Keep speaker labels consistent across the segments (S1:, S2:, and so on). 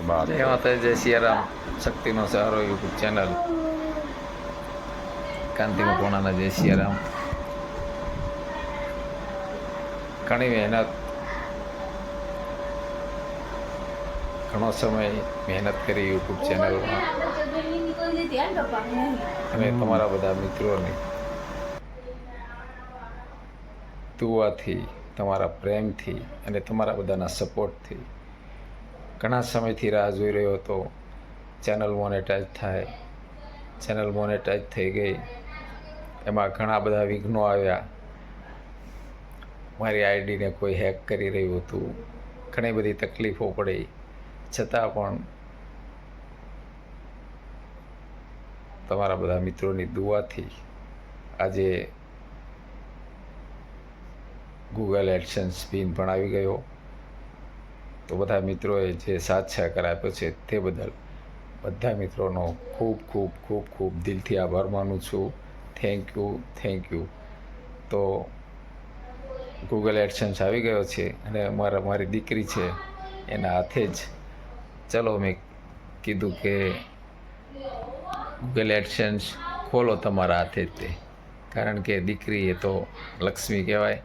S1: બરોબર
S2: એવા થાય જય સિયારામ. શક્તિનો સહારો યુટ્યુબ ચેનલ કાંતિમાં કોણાના જય સિયારામ. ઘણી મહેનત. ઘણો સમય મહેનત કરી યુટ્યુબ ચેનલમાં અને તમારા બધા મિત્રોને દુઆથી તમારા પ્રેમથી અને તમારા બધાના સપોર્ટથી ઘણા સમયથી રાહ જોઈ રહ્યો હતો. ચેનલ મોનેટાઈઝ થાય, ચેનલ મોનેટાઈઝ થઈ ગઈ. એમાં ઘણા બધા વિઘ્નો આવ્યા. મારી આઈડીને કોઈ હેક કરી રહ્યું હતું. ઘણી બધી તકલીફો પડી. છતાં પણ તમારા બધા મિત્રોની દુઆથી આજે ગૂગલ એડસન્સ પિન પણ આવી ગયો. તો બધા મિત્રોએ જે સાથ સહકાર આપ્યો છે તે બદલ બધા મિત્રોનો ખૂબ ખૂબ ખૂબ ખૂબ દિલથી આભાર માનું છું. થેન્ક યુ થેન્ક યુ તો ગૂગલ એડસન્સ આવી ગયો છે અને મારા મારી દીકરી છે એના હાથે જ. ચલો મેં કીધું કે ગૂગલ એડસન્સ ખોલો તમારા હાથે જ તે. કારણ કે દીકરી એ તો લક્ષ્મી કહેવાય.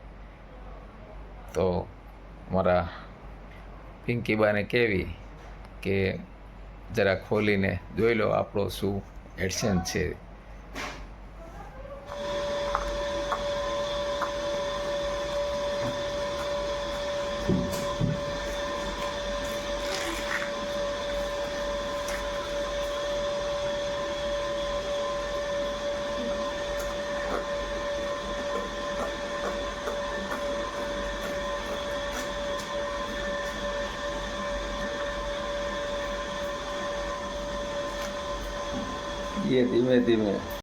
S2: તો મારા પિંકીબાને કેવી કે જરા ખોલીને જોઈ લો આપણો શું એડસન છે. એ ધીમે ધીમે.